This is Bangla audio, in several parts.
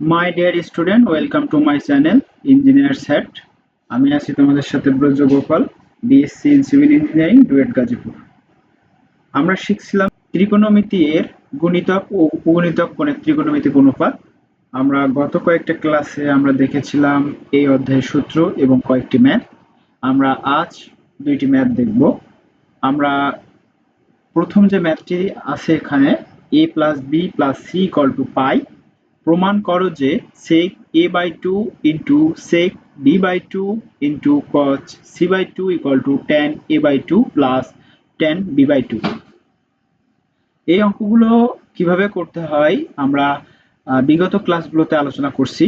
My dear student welcome to my channel engineer set আমি আছি তোমাদের সাথে Braja Gopal BSc in civil engineering DUET Gazipur আমরা শিখছিলাম ত্রিকোণমিতি এর গুণিতক ও উপগুণিতক কোণের ত্রিকোণমিতিক অনুপাত। আমরা গত কয়েকটা ক্লাসে আমরা দেখেছিলাম এই অধ্যায়ের সূত্র এবং কয়েকটি ম্যাথ। আমরা আজ দুইটি ম্যাথ দেখব। আমরা প্রথম যে ম্যাথটি আছে এখানে A plus B plus C equal to pi প্রমাণ করো যে sec a by two into sec b by two into cos c by two equal to tan a by two plus tan b by two এই অঙ্কগুলো কীভাবে করতে হয় আমরা বিগত ক্লাসগুলোতে আলোচনা করছি।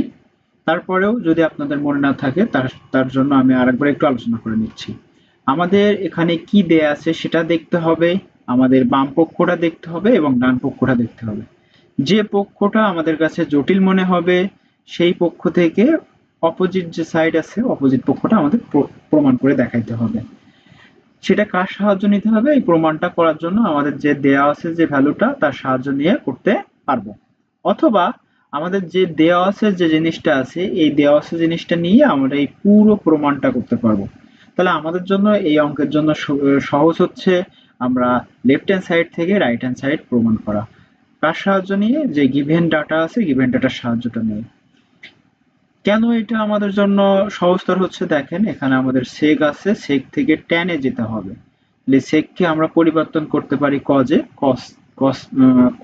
তারপরেও যদি আপনাদের মনে না থাকে, তার তার জন্য আমি আরেকবার একটু আলোচনা করে নিচ্ছি। আমাদের এখানে কি দেয়া আছে সেটা দেখতে হবে, আমাদের বাম পক্ষটা দেখতে হবে এবং ডান পক্ষটা দেখতে হবে। যে পক্ষটা আমাদের কাছে জটিল মনে হবে, সেই পক্ষ থেকে অপোজিট যে সাইড আছে অপোজিট পক্ষটা আমাদের প্র- প্রমাণ করে দেখাইতে হবে। সেটা কার সাহায্য নিতে হবে? এই প্রমাণটা করার জন্য আমাদের যে দেয়া আছে, যে ভ্যালুটা তার সাহায্য নিয়ে করতে পারব। অথবা আমাদের যে দেওয়া আছে, যে জিনিসটা আছে, এই দেওয়া আছে, জিনিসটা নিয়ে আমরা এই পুরো প্রমাণটা করতে পারব। তাহলে আমাদের জন্য এই অঙ্কের জন্য সহজ হচ্ছে আমরা লেফট হ্যান্ড সাইড থেকে রাইট হ্যান্ড সাইড প্রমাণ করা। কার সাহায্য নিয়ে যে গিভেন ডাটা আছে, গিভেন ডাটার সাহায্যটা নিয়ে কেন এটা আমাদের জন্য সহজতর হচ্ছে দেখেন, এখানে আমাদের সেক আছে সেক থেকে ট্যানে যেতে হবে। সেককে আমরা পরিবর্তন করতে পারি কজে কস কস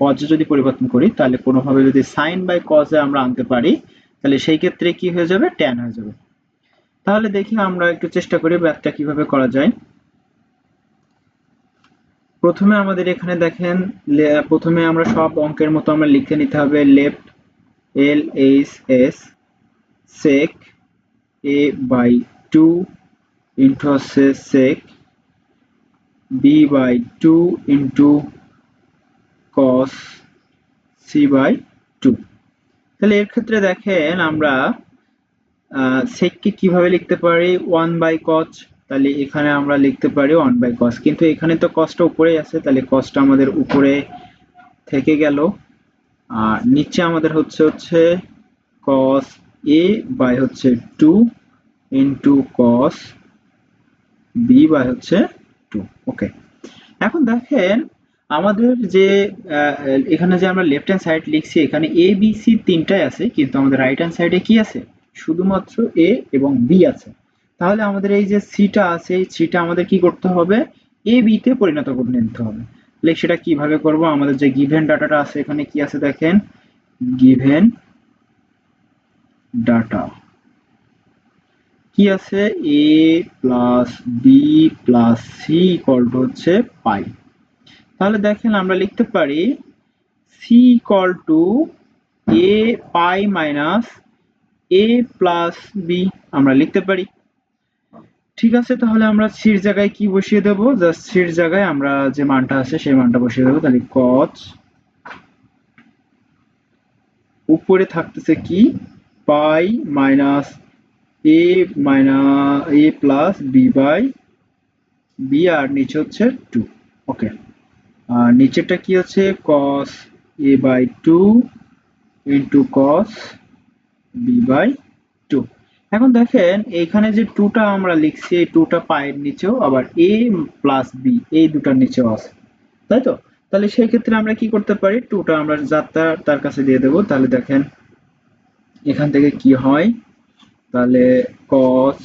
কজে যদি পরিবর্তন করি, তাহলে কোনোভাবে যদি সাইন বাই কজে আমরা আনতে পারি, তাহলে সেই ক্ষেত্রে কি হয়ে যাবে? ট্যান হয়ে যাবে। তাহলে দেখি আমরা একটু চেষ্টা করি ম্যাথটা কীভাবে করা যায়। প্রথমে আমাদের এখানে দেখেন প্রথমে আমরা সব অঙ্কের মতো আমরা লিখে নিতে হবে left L H S sec, a by 2 into হচ্ছে sec, b by 2 into cos, c by 2 তাহলে এর ক্ষেত্রে দেখেন আমরা sec কে কীভাবে লিখতে পারি? 1 by cos তাহলে এখানে আমরা লিখতে পারি 1 বাই cos, কিন্তু এখানে তো cosটা উপরেই আছে, তাহলে cosটা আমাদের উপরে থেকে গেল। আর নিচে আমাদের হচ্ছে হচ্ছে cos a বাই হচ্ছে 2 ইন্টু cos b বাই হচ্ছে 2 ওকে এখন দেখেন আমাদের যে এখানে যে আমরা লেফট হ্যান্ড সাইড লিখছি, এখানে এ বি সি তিনটাই আছে, কিন্তু আমাদের রাইট হ্যান্ড সাইডে কি আছে? শুধুমাত্র এ এবং বি আছে। তাহলে আমাদের এই যে সিটা আছে, এই সিটা আমাদের কি করতে হবে? এ বিতে পরিণত করে নিতে হবে। তাহলে সেটা কীভাবে করব? আমাদের যে গিভেন ডাটাটা আছে, এখানে কি আছে দেখেন? Given data. কি আছে? A plus B plus C equal to হচ্ছে পাই। তাহলে দেখেন আমরা লিখতে পারি C equal to A pi minus A plus B আমরা লিখতে পারি ঠিক আছে, তাহলে আমরা সির জায়গায় কি বসিয়ে দেব? জাস্ট সির জায়গায় আমরা যে মানটা আছে, সেই মানটা বসিয়ে দেবো। তাহলে কচ উপরে থাকতেছে কি? Pi minus A minus A plus B by B আর নিচে হচ্ছে টু ওকে আর নিচেরটা কি হচ্ছে? Cos A by two into cos B by এখন দেখেন, এখানে যে টুটা আমরা লিখছি, এই টুটা পায়ের নিচেও, আবার এ প্লাস বি এই দুটার নিচেও আছে। তাই তো? তাহলে সেই ক্ষেত্রে আমরা কি করতে পারি? টুটা আমরা যাত্রা তার কাছে দিয়ে দেবো। তাহলে দেখেন, এখান থেকে কি হয়? তাহলে কস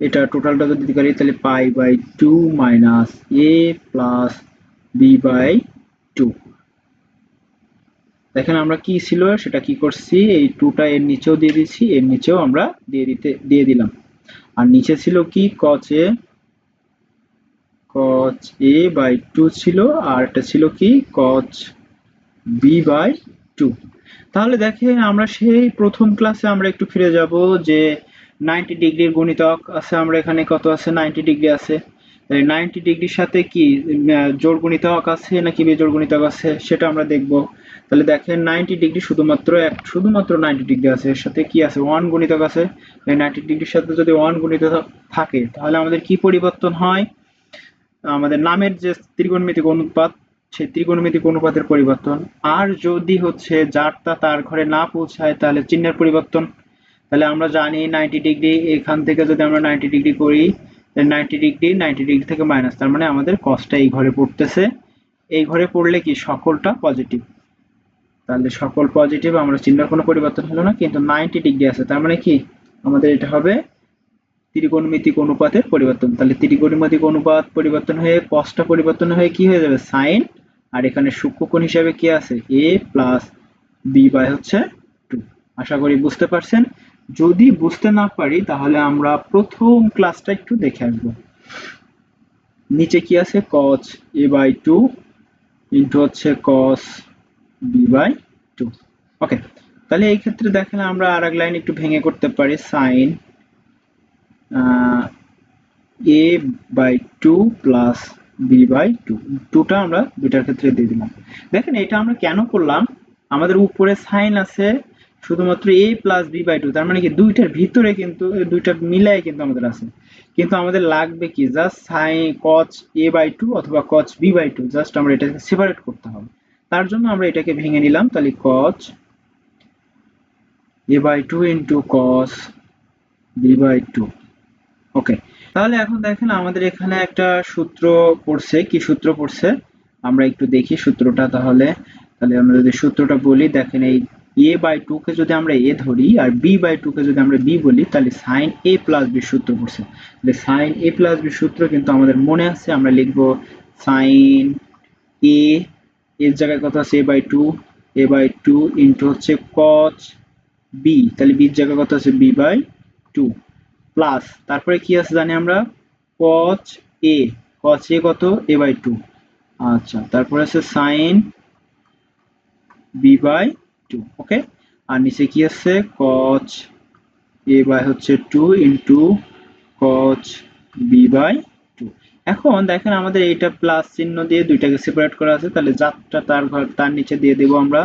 এটা টোটালটা যদি দিতে পারি, তাহলে pi by two minus A plus B by two দেখেন আমরা কি ছিল, সেটা কি করছি? এই টুটা এর নিচেও দিয়ে দিচ্ছি এর নিচেও আমরা দিয়ে দিতে, দিয়ে দিলাম। আর নিচে ছিল কি? A cos A by two ছিল, আর এটা ছিল কি? cos বি বাই টু তাহলে দেখেন আমরা সেই প্রথম ক্লাসে আমরা একটু ফিরে যাব, যে 90 ডিগ্রির গণিতক আছে, আমরা এখানে কত আছে? 90 ডিগ্রি আছে। নাইনটি ডিগ্রির সাথে কি জোর গণিতক আছে নাকি বেজোড় গণিতক আছে, সেটা আমরা দেখব। তাহলে দেখেন 90 ডিগ্রি শুধুমাত্র এক, শুধুমাত্র 90 ডিগ্রি আছে, এর সাথে কি আছে? ওয়ান গুণিতক আছে। 90 ডিগ্রির সাথে যদি ওয়ান গুণিতক থাকে, তাহলে আমাদের কি পরিবর্তন হয়? আমাদের নামের যে ত্রিকোণমিতিক অনুপাত হচ্ছে ত্রিকোণমিতিক অনুপাতের পরিবর্তন। আর যদি হচ্ছে যারটা তার ঘরে না পৌঁছায়, তাহলে চিহ্নের পরিবর্তন। তাহলে আমরা জানি নাইনটি ডিগ্রি এখান থেকে যদি আমরা নাইনটি ডিগ্রি করি নাইনটি ডিগ্রি নাইনটি ডিগ্রি থেকে মাইনাস তার মানে আমাদের কসটা এই ঘরে পড়তেছে। এই ঘরে পড়লে কি? সকলটা পজিটিভ তাহলে সকল পজিটিভ আমরা চিহ্নের কোনো পরিবর্তন হলো না, কিন্তু নাইনটি ডিগ্রি আছে। তার মানে কি? আমাদের এটা হবে ত্রিকোণমিতিক অনুপাতের পরিবর্তন। তাহলে ত্রিকোণমিতিক অনুপাত পরিবর্তন হয়ে কসটা পরিবর্তন হয়ে কি হয়ে যাবে? সাইন আর এখানে সূক্ষ্মকোণ হিসাবে কি আছে? এ প্লাস বি বাই হচ্ছে টু আশা করি বুঝতে পারছেন? যদি বুঝতে না পারি, তাহলে আমরা প্রথম ক্লাসটা একটু দেখে আসব। নিচে কি আছে? cos A by two into হচ্ছে cos বাই টু ওকে তাহলে এই ক্ষেত্রে দেখেন আমরা আর এক লাইন একটু ভেঙে করতে পারি sine A by two plus B by two টুটা আমরা ক্ষেত্রে দিয়ে দিলাম। দেখেন এটা আমরা কেন করলাম? আমাদের উপরে সাইন আছে, শুধুমাত্র A plus B by two তার মানে কি দুইটার ভিতরে কিন্তু, দুইটা মিলাই কিন্তু আমাদের আছে। কিন্তু আমাদের লাগবে কি? জাস্ট সাইন কচ এ বাই টু অথবা কচ বি বাই টু জাস্ট আমরা এটাকে সেপারেট করতে হবে। তার জন্য আমরা এটাকে ভেঙে নিলাম, তাহলে cos A by two into cos B by two okay তাহলে এখন দেখেন আমাদের এখানে একটা সূত্র পড়ছে, কি সূত্র পড়ছে? আমরা একটু দেখি সূত্রটা তাহলে। তাহলে আমরা যদি সূত্রটা বলি, দেখেন এই এ বাই টু কে যদি আমরা এ ধরি আর বি বাই টু কে যদি আমরা বি বলি, তাহলে সাইন এ প্লাস বি সূত্র পড়ছে। তাহলে সাইন এ প্লাস বি সূত্র কিন্তু আমাদের মনে আছে, আমরা লিখব সাইন এ এর জায়গায় কত আছে A by two A by two into হচ্ছে কচ বি তাহলে বির জায়গায় কত আছে বি বাই টু প্লাস তারপরে কি আছে জানি আমরা? কচ এ কচ এ কত? এ বাই টু আচ্ছা তারপরে আছে sine B by two okay আর নিচে কি আছে? কচ এ বাই হচ্ছে two into cos B by এখন দেখেন আমাদের এইটা প্লাস চিহ্ন দিয়ে দুইটাকে সেপারেট করা আছে, তাহলে যাত্রা তার ঘর, তার নিচে দিয়ে দেব আমরা।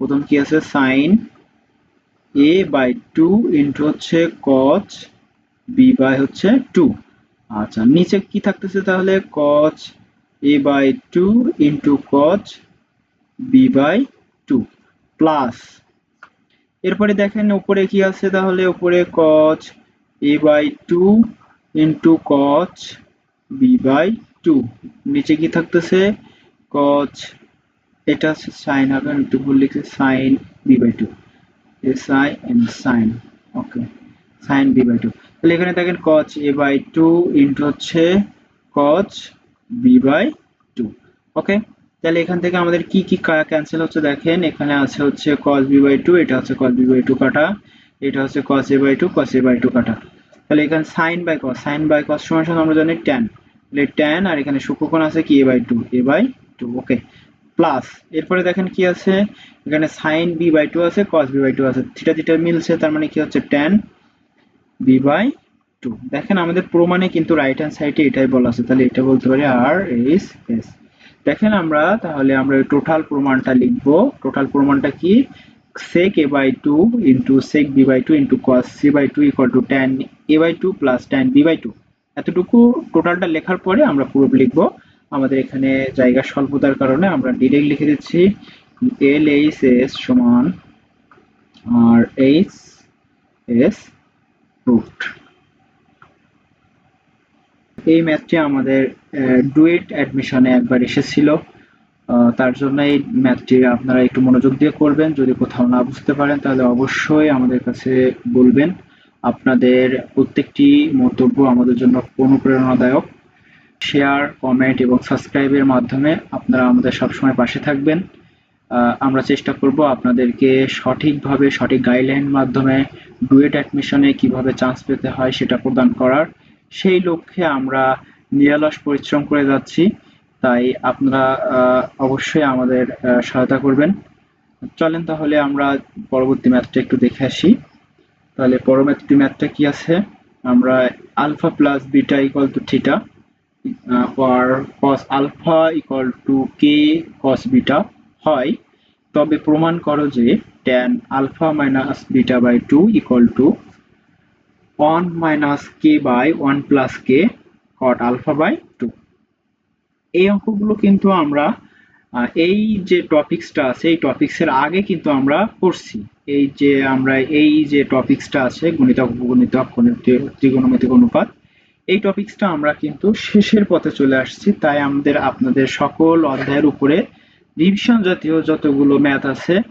প্রথম কি আছে? Sine A by two into হচ্ছে কচ বি বাই হচ্ছে টু আচ্ছা নিচে কি থাকতেছে তাহলে? Cos A by two into cos B by two plus এরপরে দেখেন উপরে কি আছে তাহলে? উপরে cos A by two into cos B by two নিচে কি থাকতেছে? কচ এটা হচ্ছে সাইন হবে, আমি একটু ভুল লিখছি sine B by two S I N sine okay sine B by two তাহলে এখানে দেখেন কচ এ বাই টু ইন্টু হচ্ছে cos B by two okay তাহলে এখান থেকে আমাদের কি কি ক্যান্সেল হচ্ছে দেখেন, এখানে আছে হচ্ছে cos b বাই টু এটা হচ্ছে cos b বাই টু কাটা, এটা হচ্ছে cos a by two cos a by two কাটা। তাহলে এখানে sin by cos sine by cos সমান সমান আমরা জানি tan, তাহলে tan আর এখানে সূক্ষ্মকোণ আছে কি? A by two a by two okay plus এরপরে দেখেন কি আছে? এখানে sin b বাই টু আছে, cos b বাই টু আছে থিটা থিটা মিলছে, তার মানে কি হচ্ছে? tan b বাই টু দেখেন আমাদের প্রমাণে কিন্তু রাইট হ্যান্ড সাইডে এটাই বলা আছে, তাহলে এটা বলতে পারি আর এস এস দেখেন আমরা, তাহলে আমরা টোটাল প্রমাণটা লিখব। টোটাল প্রমাণটা কি? Sec a by 2 into sec b by 2 into cos c by 2 equal to tan a by 2 plus tan b by 2 এতটুকু টোটালটা লেখার পরে আমরা পুরো লিখব। আমাদের এখানে জায়গা স্বল্পতার কারণে আমরা ডিরেক্ট লিখে দিচ্ছি। এল এইচ এস সমান আর এইচ এস রুট এই ম্যাথটি আমাদের ডুয়েট অ্যাডমিশনে একবার এসেছিল। তার জন্য এই ম্যাথটি আপনারা একটু মনোযোগ দিয়ে করবেন। যদি কোথাও না বুঝতে পারেন, তাহলে অবশ্যই আমাদের কাছে বলবেন। আপনাদের প্রত্যেকটি মন্তব্য আমাদের জন্য অনুপ্রেরণাদায়ক। শেয়ার কমেন্ট এবং সাবস্ক্রাইবের মাধ্যমে আপনারা আমাদের সবসময় পাশে থাকবেন। আমরা চেষ্টা করব আপনাদেরকে সঠিকভাবে, সঠিক গাইডলাইন মাধ্যমে ডুয়েট অ্যাডমিশনে কীভাবে চান্স পেতে হয় সেটা প্রদান করার। সেই লক্ষ্যে আমরা নিরলস পরিশ্রম করে যাচ্ছি। তাই আপনারা অবশ্যই আমাদের সহায়তা করবেন। চলেন তাহলে আমরা পরবর্তী ম্যাথটা একটু দেখে আসি। তাহলে পরবর্তী ম্যাথটা কি আছে? আমরা alpha plus beta equal to theta R cos alpha equal to K cos beta হয়। তবে প্রমাণ করো যে tan alpha minus beta by two equal to one minus K by one plus K cot alpha by এই অঙ্কগুলো কিন্তু আমরা এই যে টপিকসটা আছে, এই টপিকসের আগে কিন্তু আমরা পড়ছি। এই যে আমরা এই যে টপিকসটা আছে গণিত গণিত- ত্রিকোণমিতিক অনুপাত, এই টপিকসটা আমরা কিন্তু শেষের পথে চলে আসছি। তাই আমাদের আপনাদের সকল অধ্যায়ের উপরে রিভিশন জাতীয় যতগুলো ম্যাথ আছে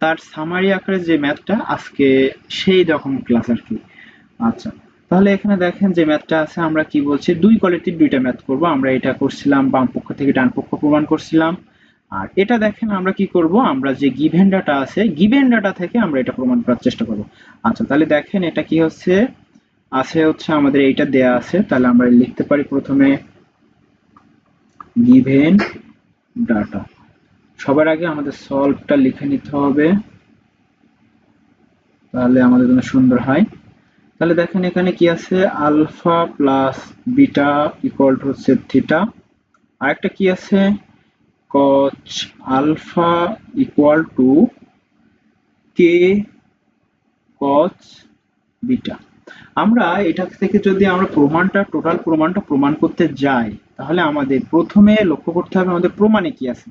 তার সামারি আকারে যে ম্যাথটা আজকে সেই রকম ক্লাস আর কি। আচ্ছা। তাহলে এখানে দেখেন যে ম্যাথটা আছে, আমরা কি বলছি? দুই কোয়ালিটির দুইটা ম্যাথ করব। আমরা এটা করছিলাম, বাম পক্ষ থেকে ডান পক্ষ প্রমাণ করছিলাম। আর এটা দেখেন আমরা কি করব? আমরা যে গিভেন ডাটা আছে গিভেন ডাটা থেকে আমরা এটা প্রমাণ করার চেষ্টা করব। আচ্ছা তাহলে দেখেন এটা কি হচ্ছে? আছে হচ্ছে আমাদের এইটা দেয়া আছে। তাহলে আমরা লিখতে পারি প্রথমে গিভেন ডাটা সবার আগে আমাদের সলভটা লিখে নিতে হবে। তাহলে আমাদের জন্য সুন্দর হয়। তাহলে দেখেন এখানে কি আছে? Alpha plus beta equal to হচ্ছে থিটা। আরেকটা কি আছে? কচ আলফা ইকুয়াল টু কে কচ বিটা। আমরা এটা থেকে যদি আমরা প্রমাণটা, টোটাল প্রমাণটা প্রমাণ করতে যাই, তাহলে আমাদের প্রথমে লক্ষ্য করতে হবে আমাদের প্রমাণে কি আছে।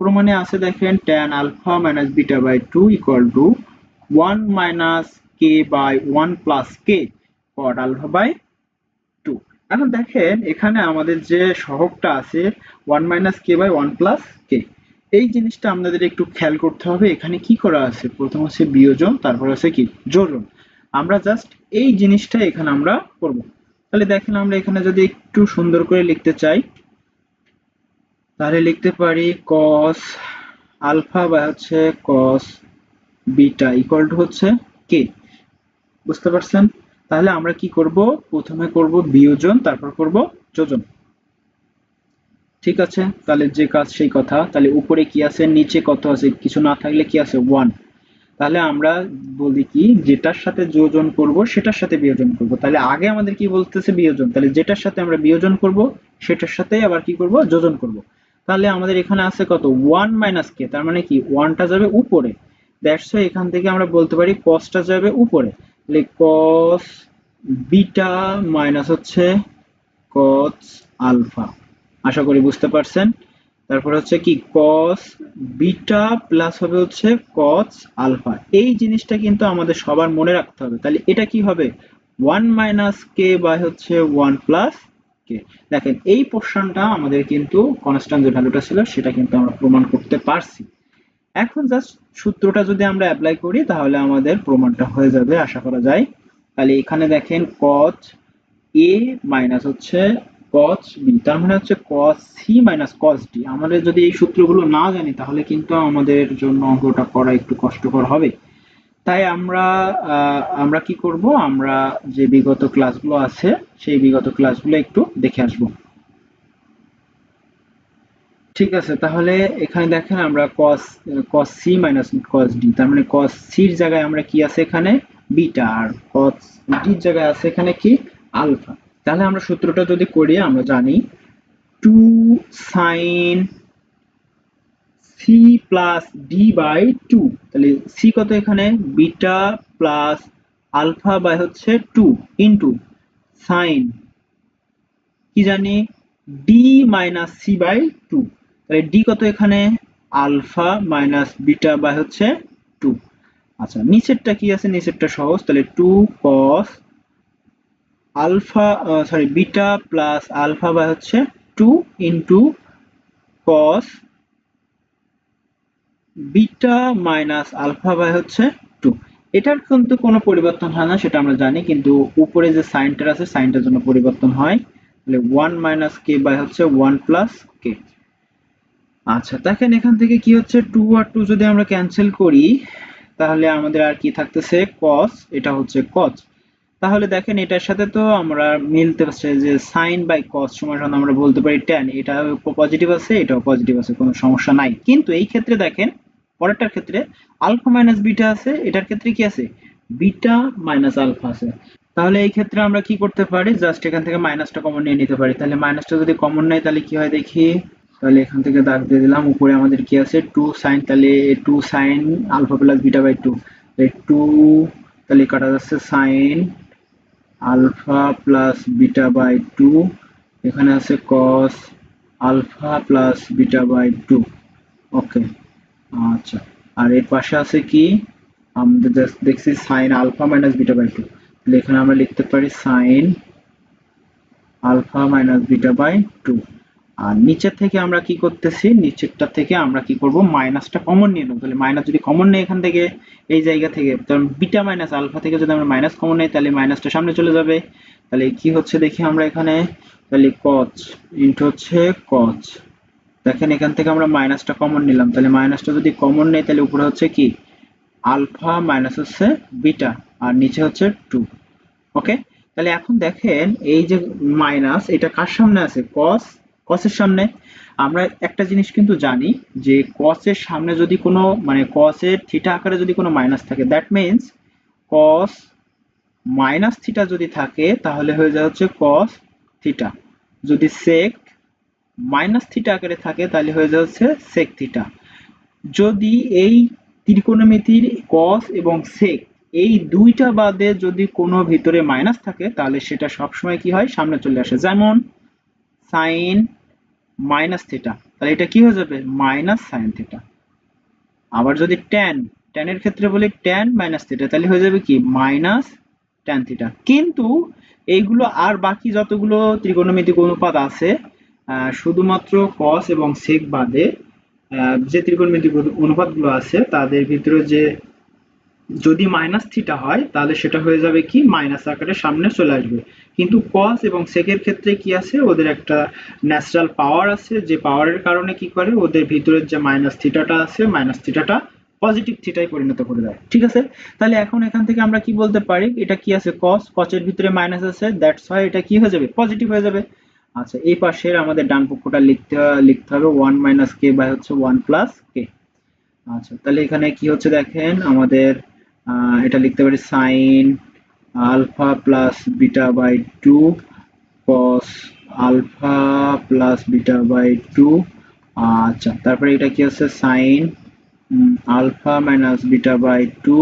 প্রমাণে আছে দেখেন tan alpha minus beta by two equal to one minus K by one plus K cot alpha by two এখন দেখেন, এখানে আমাদের যে সহগটা আছে one minus K by one plus K এই জিনিসটা আমাদের একটু খেয়াল করতে হবে, এখানে কি করা আছে? প্রথম হচ্ছে বিয়োজন, তারপর আছে কি? যোজন। আমরা জাস্ট এই জিনিসটা এখানে আমরা করব। তাহলে দেখেন, আমরা এখানে যদি একটু সুন্দর করে লিখতে চাই, তাহলে লিখতে পারি cos আলফা বা হচ্ছে cos বিটা ইকুয়াল টু হচ্ছে কে বুঝতে পারছেন? তাহলে আমরা কি করব? প্রথমে করব বিয়োজন, তারপর করব যোজন। ঠিক আছে? তাহলে যে কাজ, সেই কথা। তাহলে উপরে কি আছে? নিচে কত আছে? কিছু না থাকলে কি আছে? ওয়ান তাহলে আমরা বলি কি? যেটার সাথে যোজন করব, সেটার সাথে বিয়োজন করব। তাহলে আগে আমাদের কি বলতেছে বিয়োজন? তাহলে যেটার সাথে আমরা বিয়োজন করব, সেটার সাথে আবার কি করব? যোজন করব। তাহলে আমাদের এখানে আছে কত? ওয়ান মাইনাস কে তার মানে কি? ওয়ানটা যাবে উপরে। দ্যাটস এখান থেকে আমরা বলতে পারি কসটা যাবে উপরে। কস বিটা মাইনাস হচ্ছে কস আলফা আশা করি বুঝতে পারছেন। তারপর হচ্ছে কি, cos বিটা প্লাস হবে হচ্ছে cos আলফা এই জিনিসটা কিন্তু আমাদের সবার মনে রাখতে হবে। তাহলে এটা কি হবে? 1 মাইনাস কে বাই হচ্ছে 1 প্লাস কে দেখেন, এই পোর্শনটা আমাদের কিন্তু কনস্ট্যান্ট যে ভ্যালুটা ছিল, সেটা কিন্তু আমরা প্রমাণ করতে পারছি। এখন জাস্ট সূত্রটা যদি আমরা অ্যাপ্লাই করি, তাহলে আমাদের প্রমাণটা হয়ে যাবে, আশা করা যায়। তাহলে এখানে দেখেন কচ এ মাইনাস হচ্ছে কচ বি তার মানে হচ্ছে cos C minus cos D আমাদের যদি এই সূত্রগুলো না জানি, তাহলে কিন্তু আমাদের জন্য অঙ্কটা করা একটু কষ্টকর হবে। তাই আমরা আমরা কি করব? আমরা যে বিগত ক্লাসগুলো আছে, সেই বিগত ক্লাসগুলো একটু দেখে আসব। ঠিক আছে, তাহলে এখানে দেখেন আমরা cos cos c মাইনাস cos d, তার মানে cos c এর জায়গায় আমরা কি আছে এখানে? বিটা আর cos d এর জায়গায় আছে এখানে কি? আলফা তাহলে আমরা সূত্রটা যদি করি, আমরা জানি two sine C plus D by two তাহলে সি কত এখানে? বিটা প্লাস আলফা বাই হচ্ছে টু ইন্টু সাইন কি জানি? D minus C by two তাহলে ডি কত এখানে? আলফা মাইনাস বিটা বাই হচ্ছে টু। আচ্ছা নিচেরটা কি আছে? নিচেরটা সহজ। তাহলে two cos alpha sorry beta plus alpha by হচ্ছে two into cos beta minus alpha by হচ্ছে টু। এটার কিন্তু কোনো পরিবর্তন হয় না, সেটা আমরা জানি, কিন্তু উপরে যে সাইনটা আছে, সাইনটার জন্য পরিবর্তন হয়। তাহলে ওয়ান মাইনাস কে বাই হচ্ছে ওয়ান প্লাস কে আচ্ছা দেখেন এখান থেকে কি হচ্ছে? টু আর টু যদি আমরা ক্যান্সেল করি, তাহলে আমাদের আর কি থাকতেছে? কস এটা হচ্ছে কস তাহলে দেখেন এটার সাথে তো আমরা মিলতে পারছে যে সাইন বাই কস সমান আমরা বলতে পারি ট্যান এটা পজিটিভ আছে, এটাও পজিটিভ আছে, কোনো সমস্যা নাই। কিন্তু এই ক্ষেত্রে দেখেন, পরেরটার ক্ষেত্রে আলফা মাইনাস বিটা আছে, এটার ক্ষেত্রে কি আছে? বিটা মাইনাস আলফা আছে। তাহলে এই ক্ষেত্রে আমরা কি করতে পারি? জাস্ট এখান থেকে মাইনাসটা কমন নিয়ে নিতে পারি। তাহলে মাইনাসটা যদি কমন নেয়, তাহলে কি হয় দেখি? তাহলে এখান থেকে দাগ দিয়ে দিলাম। উপরে আমাদের কি আছে? টু সাইন তাহলে two sine alpha plus beta by two two তাহলে কাটা যাচ্ছে sine alpha plus beta by two এখানে আছে cos alpha plus beta by two okay আচ্ছা। আর এর পাশে আছে কি? আমরা দেখছি sine alpha minus beta by two তাহলে এখানে আমরা লিখতে পারি sine alpha minus beta by two আর নিচের থেকে আমরা কি করতেছি? নিচেরটা থেকে আমরা কি করব? মাইনাসটা কমন নিয়ে নেব। তাহলে মাইনাস যদি কমন নেই এখান থেকে, এই জায়গা থেকে কারণ বিটা মাইনাস আলফা থেকে যদি আমরা মাইনাস কমন নেই, তাহলে মাইনাসটা সামনে চলে যাবে। তাহলে কি হচ্ছে দেখি আমরা এখানে? তাহলে কচ ইন্টু হচ্ছে কচ দেখেন এখান থেকে আমরা মাইনাসটা কমন নিলাম। তাহলে মাইনাসটা যদি কমন নেই, তাহলে উপরে হচ্ছে কি? আলফা মাইনাস হচ্ছে বিটা আর নিচে হচ্ছে টু ওকে তাহলে এখন দেখেন, এই যে মাইনাস এটা কার সামনে আছে? কস কসের সামনে, আমরা একটা জিনিস কিন্তু জানি যে কসের সামনে যদি কোনো মানে কসের থিটা আকারে যদি কোনো মাইনাস থাকে that means cos minus theta যদি থাকে, তাহলে হয়ে যায় হচ্ছে কস থিটা যদি সেক মাইনাস থিটা আকারে থাকে, তাহলে হয়ে যায় হচ্ছে সেক থিটা যদি এই ত্রিকোণমিতির কস এবং সেক এই দুইটা বাদে যদি কোনো ভিতরে মাইনাস থাকে, তাহলে সেটা সবসময় কি হয়? সামনে চলে আসে। যেমন সাইন মাইনাস থিটা তাহলে এটা কি হয়ে যাবে? মাইনাস সাইন থিটা আবার যদি ট্যান ট্যানের ক্ষেত্রে বলি ট্যান মাইনাস থিটা তাহলে হয়ে যাবে কি? মাইনাস ট্যান থিটা কিন্তু এইগুলো আর বাকি যতগুলো ত্রিকোণমিতিক অনুপাত আছে শুধুমাত্র কস এবং সেক বাদে যে ত্রিকোণমিতিক অনুপাতগুলো আছে, তাদের ভিতরে যে যদি মাইনাস থিটা হয়, তাহলে সেটা হয়ে যাবে কি? মাইনাস আকারে সামনে চলে আসবে। কিন্তু কস এবং সেকের ক্ষেত্রে কি আছে? ওদের একটা ন্যাচারাল পাওয়ার আছে। যে পাওয়ারের কারণে কি করে? ওদের ভিতরের যে মাইনাস থিটাটা আছে মাইনাস থিটাটা পজিটিভ থিটায় পরিণত করে দেয়। ঠিক আছে? তাহলে এখন এখান থেকে আমরা কি বলতে পারি? এটা কি আছে? কস কসের ভিতরে মাইনাস আছে। দ্যাটস হয় এটা কি হয়ে যাবে? পজিটিভ হয়ে যাবে। আচ্ছা এই পাশের আমাদের ডান পক্ষটা লিখতে লিখতে হবে ওয়ান মাইনাস কে বাই হচ্ছে ওয়ান প্লাস কে আচ্ছা তাহলে এখানে কি হচ্ছে দেখেন? আমাদের এটা লিখতে পারি sine alpha plus beta by two cos alpha plus beta by two আচ্ছা তারপরে এটা কি হচ্ছে sine alpha minus beta by two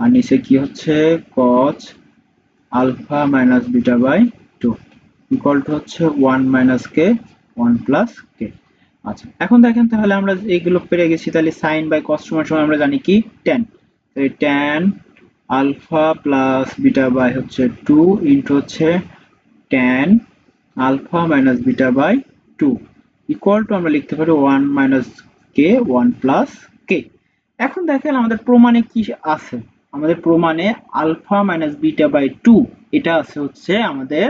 আর নিচে কি হচ্ছে? Cos alpha minus beta by two equal to হচ্ছে one minus K one plus K আচ্ছা এখন দেখেন তাহলে আমরা এইগুলো পেরে গেছি, তাহলে সাইন বাই কস সমান সমান আমরা জানি কি? Ten tan alpha plus beta by হচ্ছে টু ইন্টু হচ্ছে tan alpha minus beta by two equal to আমরা লিখতে পারি one minus K one plus K এখন দেখেন আমাদের প্রমাণে কি আছে? আমাদের প্রমাণে alpha minus beta by two এটা আছে হচ্ছে আমাদের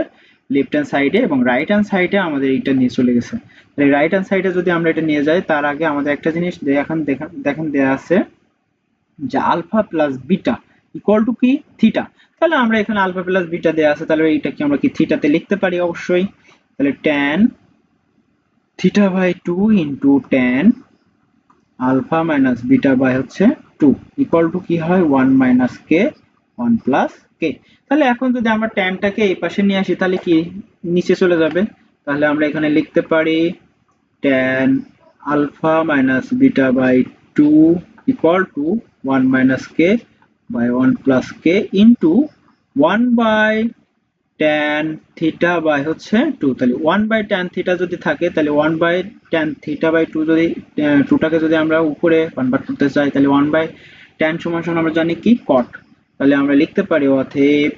লেফট হ্যান্ড সাইডে এবং রাইট হ্যান্ড সাইডে আমাদের এটা নিয়ে চলে গেছে। রাইট হ্যান্ড সাইডে যদি আমরা এটা নিয়ে যাই, তার আগে আমাদের একটা জিনিস দেখেন দেখেন দেয়া আছে। যে alpha plus beta equal to কি? থিটা। তাহলে আমরা এখানে আলফা প্লাস বিটা দেওয়া আছে, তাহলে এটা কি আমরা কি থিটাতে লিখতে পারি? অবশ্যই। তাহলে tan theta by two into tan alpha minus beta by হচ্ছে টু। ইকুয়াল টু কি হয়? One minus K? One plus K. তাহলে এখন যদি আমরা ট্যানটাকে এই পাশে নিয়ে আসি, তাহলে কি নিচে চলে যাবে? তাহলে আমরা এখানে লিখতে পারি tan alpha minus beta by two equal to 1 minus k by 1 plus k into 1 by tan theta by হচ্ছে 2 তাহলে 1 by tan theta যদি থাকে তাহলে 1 by tan theta by 2 যদি 2 টাকে যদি আমরা উপরে কনভার্ট করতে চাই তাহলে 1 by tan সমান সমান আমরা জানি কি cot তাহলে আমরা লিখতে পারি অতএব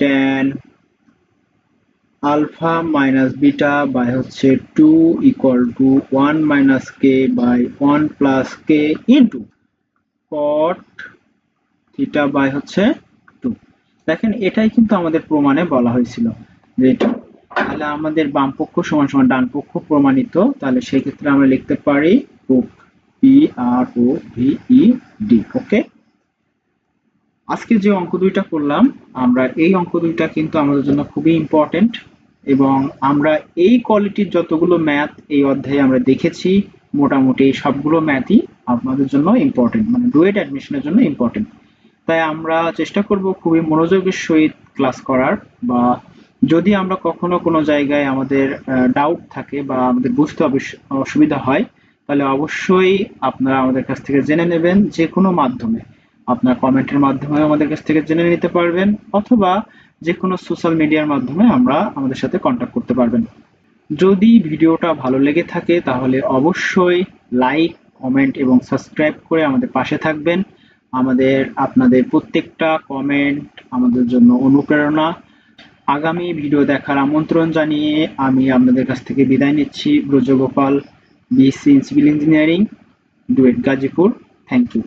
tan alpha minus beta by হচ্ছে two equal to one minus K by one plus K into cot theta by হচ্ছে টু দেখেন, এটাই কিন্তু আমাদের প্রমাণে বলা হয়েছিল যে এটা তাহলে আমাদের বাম পক্ষ সমান সমান ডান পক্ষ প্রমাণিত, তাহলে সেই ক্ষেত্রে আমরা লিখতে পারি P R O V E D okay আজকে যে অঙ্ক দুইটা করলাম, আমরা এই অঙ্ক দুইটা কিন্তু আমাদের জন্য খুবই ইম্পর্টেন্ট এবং আমরা এই কোয়ালিটির যতগুলো ম্যাথ এই অধ্যায়ে আমরা দেখেছি, মোটামুটি সবগুলো ম্যাথই আপনাদের জন্য ইম্পর্টেন্ট মানে ডুয়েট অ্যাডমিশনের জন্য ইম্পর্টেন্ট তাই আমরা চেষ্টা করব খুবই মনোযোগের সহিত ক্লাস করার বা যদি আমরা কখনো কোনো জায়গায় আমাদের ডাউট থাকে বা আমাদের বুঝতে অসুবিধা হয়, তাহলে অবশ্যই আপনারা আমাদের কাছ থেকে জেনে নেবেন যে কোনো মাধ্যমে। আপনার কমেন্টের মাধ্যমে আমাদের কাছ থেকে জেনে নিতে পারবেন, অথবা যে কোনো সোশ্যাল মিডিয়ার মাধ্যমে আমরা আমাদের সাথে কন্ট্যাক্ট করতে পারবেন। যদি ভিডিওটা ভালো লেগে থাকে, তাহলে অবশ্যই লাইক কমেন্ট এবং সাবস্ক্রাইব করে আমাদের পাশে থাকবেন। আমাদের, আপনাদের প্রত্যেকটা কমেন্ট আমাদের জন্য অনুপ্রেরণা। আগামী ভিডিও দেখার আমন্ত্রণ জানিয়ে আমি আপনাদের কাছ থেকে বিদায় নিচ্ছি। Brajagopal BSc civil engineering DUET Gazipur thank you